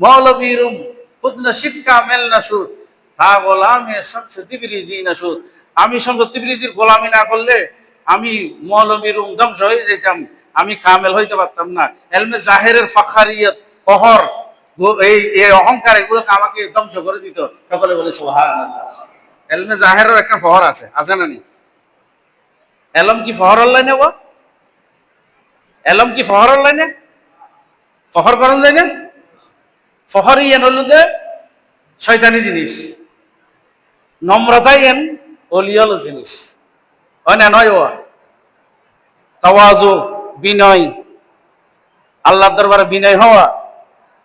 মৌলবীরুম, খুদনা শিবকা mail নাসুদ তা গোলামে শামস তিবরিজি নাসুদ আমি শামস তিবরিজির গোলামি না করলে আমি মৌলবীরুম ধ্বংস হয়ে যেতাম। আমি কামেল হইতে পারতাম না। এলমে জাহেরের ফাখারিয়ত, ফহর, গো- এই এই অহংকার এগুলোকে আমাকে ধ্বংস করে দিত। সকলে বলে এলমে জাহেরের একটা ফহর আছে আছে না নি এলম কি ফহর অনলাইনে গো এলম কি ফহর অনলাইনে? ফহর করেন যায় না? ফহর ইয়ান হল যে শয়তানি জিনিস। নম্রতা ইয়ান অলিয়ল জিনিস। হয় না নয় ও? তাওয়াজু, বিনয়। আল্লাহর দরবারে বিনয় হওয়া।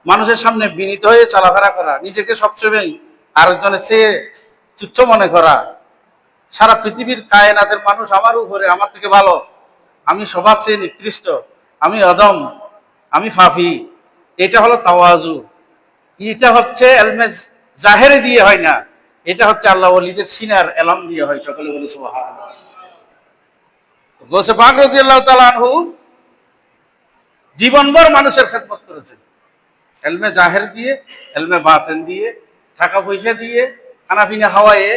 মানুষের সামনে বিনীত হয়ে চলাফেরা করা, নিজেকে সবসময় আরেকজনের চেয়ে তুচ্ছ মনে করা। সারা পৃথিবীর কায়নাতের মানুষ আমার উপরে, আমার থেকে ভালো। আমি সবার চেয়ে নিকৃষ্ট। আমি অদম। আমি ফাফি। এটা হলো তাওয়াজু। এটা হচ্ছে এলমেজ জাহেরে দিয়ে হয় না। এটা হচ্ছে আল্লাহ ওলিদের সিনার এলাম দিয়ে হয়, সকলে বলে গোসে পাক রাদিয়াল্লাহু তাআলা আনহু জীবনভর মানুষের খেদমত করেছেন। এলমে জাহের দিয়ে এলমে বাতেন দিয়ে, টাকা পয়সা দিয়ে খানা পিনা খাওয়ায়ে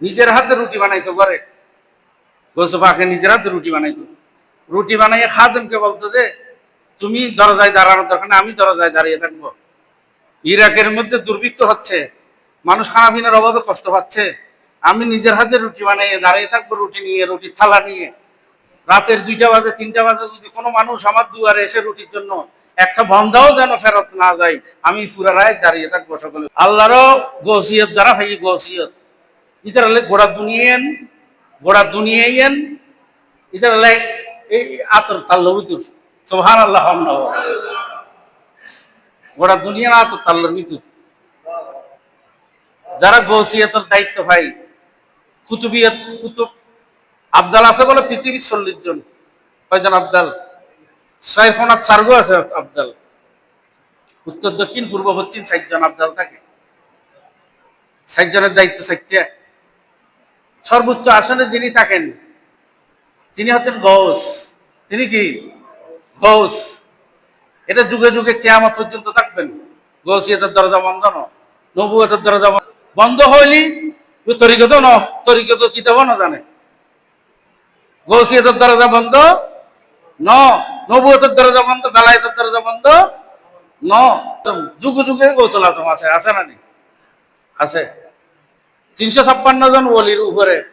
নিজের হাতে রুটি বানাইতো ঘরে। গোসে পাকে নিজের হাতে রুটি বানাইতো। রুটি বানাইয়ে খাদেমকে বলতো যে, তুমি দরজায় দাঁড়ানোর দরকার আমি দরজায় দাঁড়িয়ে থাকব। ইরাকের মধ্যে দুর্ভিক্ষ হচ্ছে, মানুষ খানা পিনার অভাবে কষ্ট পাচ্ছে। আমি নিজের হাতে রুটি বানিয়ে দাঁড়িয়ে থাকব, রুটি নিয়ে, রুটি থালা নিয়ে। রাতের দুইটা বাজে, তিনটা বাজে যদি কোনো মানুষ আমার দুয়ারে এসে রুটির জন্য একটা বন্ধাও যেন ফেরত না যায়, আমি পুরা রায় দাঁড়িয়ে থাকব সকলে। আল্লাহরও গসিয়ত, যারা হয় গসিয়ত ইতার হলে গোড়া দুনিয়েন গোড়া দুনিয়েন ইতার হলে এই আতর তাল্লবিতুর সোহান আল্লাহ গোড়া দুনিয়া না তো তাল্লর ভিতর যারা গৌসিয়তের দায়িত্ব ভাই, কুতুবিয়ত, কুতুব, আবদাল আছে বলে পৃথিবীর চল্লিশ জন। কয়জন আবদাল? সাইফোনাথ সার্গো আছে আবদাল। উত্তর, দক্ষিণ, পূর্ব, পশ্চিম, ষাট জন আবদাল থাকে। ষাট জনের দায়িত্ব ষাটটা। সর্বোচ্চ আসনে যিনি থাকেন, তিনি হচ্ছেন গৌস। তিনি কি? গৌস। এটা যুগে যুগে কেয়ামত পর্যন্ত থাকবেন গৌসিয়তের দরজা বন্ধ ন নবুয়তের দরজা বন্ধ- হইলি তরিকত ন তরিকত কিতাব না জানে। গৌসিয়তের দরজা বন্ধ ন, নবুয়তের দরজা বন্ধ, বেলায়েতের দরজা বন্ধ ন। যুগে যুগে গৌসল আজম আছে আছে না নি? আছে। তিনশো ছাপ্পান্ন জন ওলির উপরে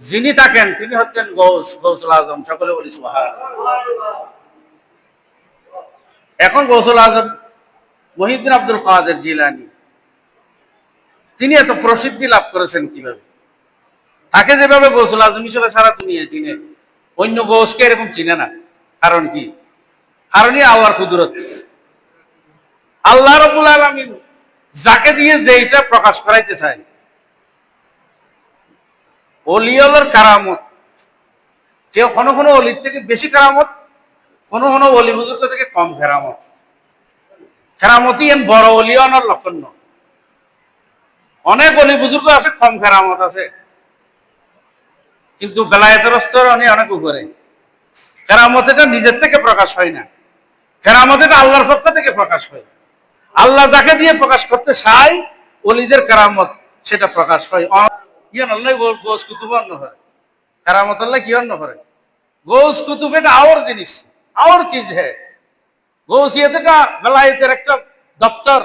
যিনি থাকেন, তিনি হচ্ছেন গৌস, গৌসুল আজম। সকলে বলি সুবহানাল্লাহ। এখন গৌসুল আজম মহিউদ্দিন আব্দুল কাদের জিলানি, তিনি এত প্রসিদ্ধি লাভ করেছেন কীভাবে? তাকে যেভাবে গৌসুল আজম হিসেবে সারা দুনিয়া চিনে, অন্য গৌসকে এরকম চিনে না। কারণ কি? কারণই আল্লাহর কুদরত। আল্লাহ রবুল আলমিন যাকে দিয়ে যেইটা প্রকাশ করাইতে চায় অলিয়লের কারামত, কেউ কোনো কোনো অলির থেকে বেশি কারামত কোনো কোনো অলি বুজুর্গ থেকে কম কেরামত কেরামতই এন বড় অলিয়নের লক্ষণ অনেক অলি বুজুর্গ আছে, কম কেরামত আছে। কিন্তু বেলায়েতের স্তর অনেক অনেক উপরে। কেরামত এটা নিজের থেকে প্রকাশ হয় না। কেরামত এটা আল্লাহর পক্ষ থেকে প্রকাশ হয়। আল্লাহ যাকে দিয়ে প্রকাশ করতে চায়, অলিদের কেরামত সেটা প্রকাশ হয়। ইয়ান আল্লাহ গোস কুতুব অন্য হয় কেরামত আল্লাহ কি অন্য করে? গোস কুতুব এটা আওর জিনিস। আওর চিজ হ্যাঁ গৌসিয়ত এটা বেলায়েতের একটা দপ্তর,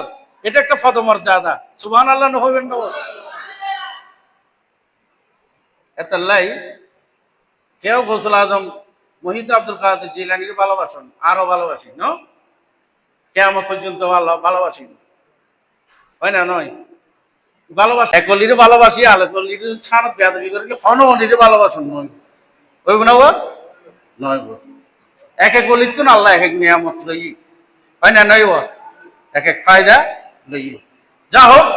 এটা একটা পদমর্যাদা সুবহান আল্লাহ নহবেন এতাল্লাই, কেউ গৌসুল আজম মহিদ আব্দুল কাদের জিলানির ভালোবাসেন আরও ভালোবাসি ন? কেমন পর্যন্ত ভালো ভালোবাসি হয় না নয়? ভালোবাসি, একলিরে ভালোবাসি আলেকলির সানত বেয়াদবি করে হনমনিরে ভালোবাসুন নয়। হইব না নয় বল এক এক গলির তো না, আল্লাহ এক এক নিয়ামত লই হয় না ও? এক এক ফায়দা লই যা হোক,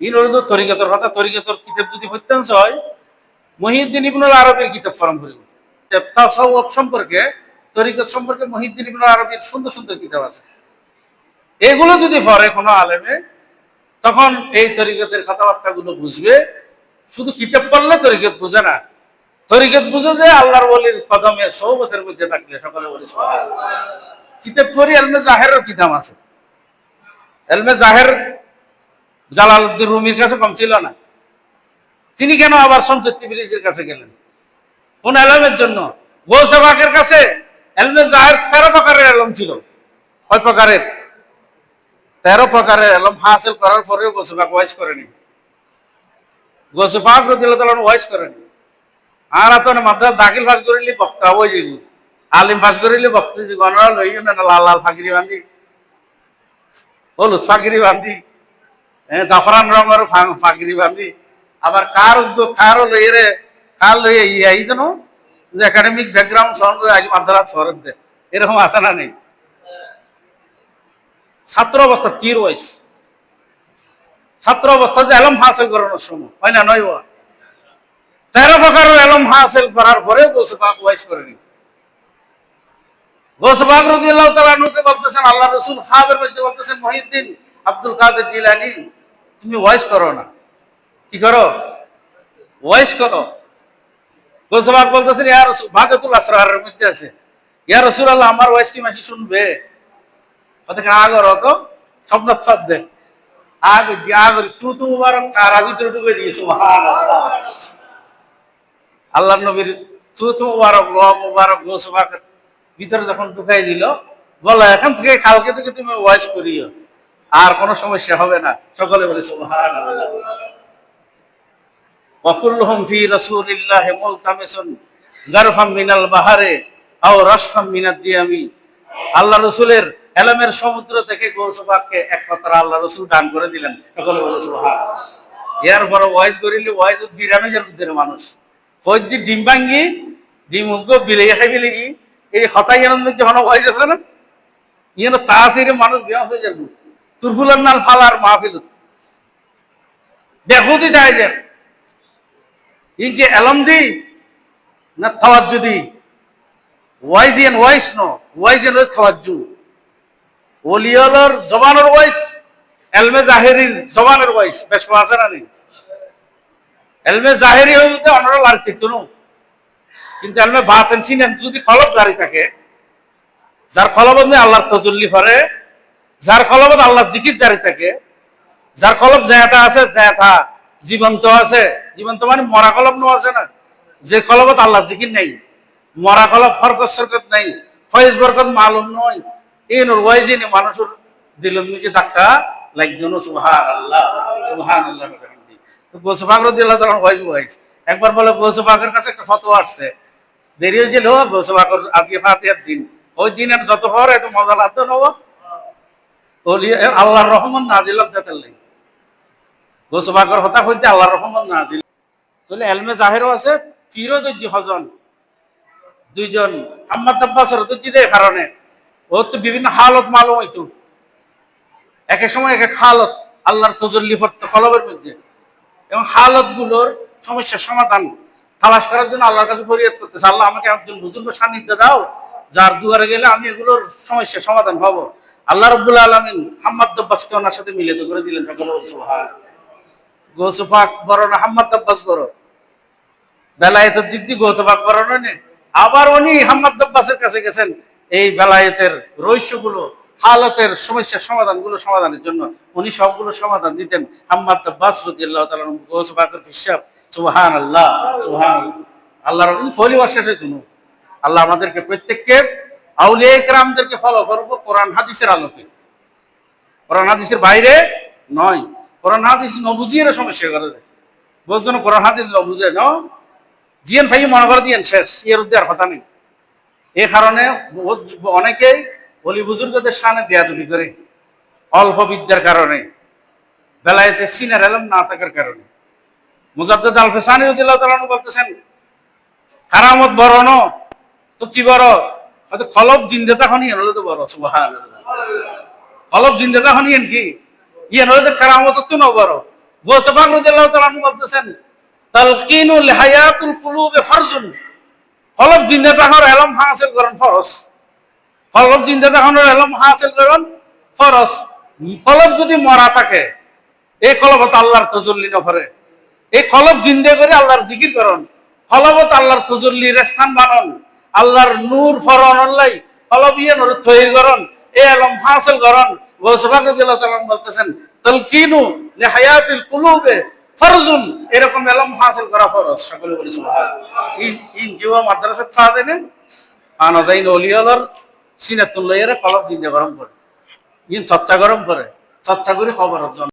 ইন ওর তো তরিকতর কথা, তরিকতর কিতাব যদি পড়তেন হয়, মহিউদ্দিন ইবনুল আরবের কিতাব ফরম করিব তাসাউফ সম্পর্কে, তরিকত সম্পর্কে মহিউদ্দিন ইবনুল আরবের সুন্দর সুন্দর কিতাব আছে। এগুলো যদি পড়ে কোনো আলেমে, তখন এই তরিকতের কথাবার্তাগুলো বুঝবে। শুধু কিতাব পড়লে তরিকত বুঝে না তরিকত বুঝে যে আল্লাহর বলির কদমে, সৌবতের মধ্যে থাকলে সকলে বলি। কিতাব পড়ি আলমে জাহেরের কিতাব আছে। এলমে জাহের জালাল জালালউদ্দিন রুমির কাছে কম ছিল না। তিনি কেন আবার শমসুদ্দি ব্রিজের কাছে গেলেন? কোন এলমের জন্য? গোসেবাকের কাছে এলমে জাহের তেরো প্রকারের এলম ছিল। কয় প্রকারের? তেরো প্রকারের এলম হাসিল করার পরেও গোসেবাক ওয়াইজ করেনি। গোসেবাক রদিল্লাহ ওয়াইজ করেনি। আর এত মাদ্রাস দাখিল ফাঁস করিলি, বক্তা ওই যেগুলো আলিম ফাঁস করিলি, বক্তা যে। না, লাল লাল ফাঁকিরি বান্ধি। হলুদ ফাঁকিরি বান্ধি। হ্যাঁ জাফরান রঙের ফাঁকিরি বান্ধি। আবার কার উদ্যোগ কারও লইয়ে রে কার লইয়ে যেন যে একাডেমিক ব্যাকগ্রাউন্ড সন আজ মাদ্রাস ফরত দে। এরকম না নেই? ছাত্র অবস্থা কির ওয়াইস ছাত্র অবস্থাতে এলম হাসিল করানোর সময়, হয় না, নয় তেরো প্রকারের এলম হাসিল করার পরে গোসবাক ওয়াইস করেনি গোসবাক রবি বলতেছেন, আল্লাহ রসুল হাবের মধ্যে বলতেছেন, মহিউদ্দিন আব্দুল কাদের জিলানি, তুমি ওয়াইস করো না। কি করো? ওয়াইস করো। গোসবাক বলতেছেন, ইয়া আসরারের মধ্যে আছে। ইয়া রসুল আল্লাহ আমার ওয়াইস কি মাসি শুনবে? ওদেরকে আগর তো স্বপ্ন ফাদ দে। আগ যে আগর তু তু কারা ভিতরে ঢুকে দিয়েছে, সুবহানাল্লাহ। আল্লাহ আল্লাহ নবীর মুবারক মুবারক ভিতরে যখন ঢুকাই দিল বলো এখান থেকে কালকে থেকে তুমি ওয়াইস করিও। আর কোনো সমস্যা হবে না। সকলে বলে সুবহান ওয়াকুল্লুহুম ফি রাসূলিল্লাহ মুলতামিসুন গারফাম মিনাল বাহারে আও রাসফাম মিনাদ দিয়ামি। আল্লাহ রসুলের এলমের সমুদ্র থেকে গৌসবাককে এক কথা আল্লাহ রসুল দান করে দিলেন। সকলে বলে সুবহান এর ওয়াইজ করিলে ওয়াইজ বিরামে জন্মদের মানুষ। ফৈদ্দি ডিম ভাঙ্গি ডিম উগ্র বিলে খাই বিলে এই হতাই আনন্দ যখন ওয়াইজ আছে না ইয়েন তাসিরে মানুষ বিয়া হয়ে যাবে। তুরফুলার নাল ফালার মাহফিল বেহুদি দেয় যায় এই যে এলম দি, না তাওয়াজ্জু দি। ওয়াইজ এন ওয়াইস নো, ওয়াইজ এন তাওয়াজ্জু ওলিয়লর জবানের ওয়াইস এলমে জাহেরির জবানের ওয়াইস বেশ আছে না নি এলমে জাহেরি হইতে অনরা লারতি তো কিন্তু এলমে বাতেন সিনেন যদি কলব জারি থাকে, যার কলবত নেই আল্লাহর তজল্লি করে, যার কলবত আল্লাহর জিকির জারি থাকে, যার কলব জায়াতা আছে জায়াতা জীবন্ত আছে। জীবন্ত মানে মরা কলব নো আছে না? যে কলবত আল্লাহ জিকির নেই। মরা কলব ফরকত সরকত নেই। ফয়েজ বরকত মালুম নয়। এই নোর ওয়াইজিনে মানুষের নিজে ধাক্কা লাগজন সুবহান আল্লাহ আল্লাহ তো গোসফাক রদিল্লাহ ওয়াইজ ওয়াইজ একবার বলে গোসফাকের কাছে একটা ফতোয়া আসছে। দেরি হয়েছিল গোসফাকর আজকে ফাতিহার দিন। ওই দিন আর যত পর এত মজা লাগতো নেব আল্লাহর রহমান নাজিল দেতেন গোসবাকর হতা হইতে আল্লাহর রহমত নাজিল। তাহলে এলমে জাহেরও আছে ফিরোদুজ্জি হজন। দুইজন, হাম্মাদ আব্বাসর দুজ্জিদের কারণে। ও তো বিভিন্ন হালত মালুম হইতো। এক এক সময় এক এক হালত আল্লাহর তজল্লি ফর্ত কলবের মধ্যে। এবং হালতগুলোর সমস্যার সমাধান তালাশ করার জন্য আল্লাহর কাছে ফরিয়াদ করতেছে। আল্লাহ আমাকে একজন বুজুর্গ সান্নিধ্য দাও, যার দুয়ারে গেলে আমি এগুলোর সমস্যার সমাধান পাবো। আল্লাহ রব্বুল আলমিন হাম্মাদ আব্বাসকে ওনার সাথে মিলিত করে দিলেন গোসফাক বড় না, হাম্মাদ বড়। বেলায়েতের দিক দিয়ে গোসফাক বড় নয় আবার উনি হাম্মাদ আব্বাসের কাছে গেছেন। এই বেলায়েতের রহস্যগুলো হালতের সমস্যার সমাধানগুলো সমাধানের জন্য উনি সবগুলো সমাধান দিতেন। হাম্মাদ আব্বাস রদিয়াল্লাহ তাআলা গোসফাকের হিসাব সুবহান আল্লাহ সুবহান আল্লাহর ফলি শেষ হইতো না। আল্লাহ আমাদেরকে প্রত্যেককে, আউলিয়া ইকরামদেরকে ফলো করব কোরআন হাদিসের আলোকে। কোরআন হাদিসের বাইরে নয়। কোরআন হাদিস নবুঝিয়ে সমস্যা করে দেয়। বুঝছ না, কোরআন হাদিস নবুঝে ন? জিয়ান ভাই মনে করে দিয়েন, শেষ এর উদ্দে আর কথা নেই। এ কারণে অনেকেই বলি, বুজুর্গদের সামনে বেয়াদবি করে অল্প বিদ্যার কারণে, বেলায়েতে সিনার এলম না থাকার কারণে। মুজাদ্দাদ আল ফেসানি রদিল্লাহ বলতেছেন, কারামত বড় ন তো কি বড়। হয়তো খলব জিন্দে তখন ইয়ে হলো তো বড়, সুবহানাল্লাহ। খলব জিন্দে তখন ইয়েন কি? ইয়ে হলো তো কারামত তো ন বড়। গোসফাক রাদিয়াল্লাহু তাআলা আনহু বলতেছেন তালকিনুল হায়াতুল কুলুবে ফারজুন। খলব জিন্দে তখন এলম হাসিল করেন ফরজ। খলব জিন্দে তখন এলম হাসিল করেন ফরজ। কলব যদি মরা থাকে এই কলবত আল্লাহর তজল্লি নফরে এই কলব জিন্দে করে আল্লাহর জিকির করন। কলবত আল্লাহর তজল্লির স্থান বানন। আল্লাহর নূর ফরন আল্লাহ কলব ইয়ে নূর তৈরি করন। এ আলম হাসিল করন। গৌসবাক বলতেছেন তালকিনু লিহায়াতিল কুলুবে ফরজুন। এরকম এলম হাসিল করা ফরজ সকলে বলি সুবহানাল্লাহ। ইন জিওয়া মাদ্রাসা থা দেনে আনা যাইন ওলিয়ালার সিনাতুল্লাহের কলব দিন গরম করে। ইন চর্চা গরম করে। চর্চা করে খবর অর্জন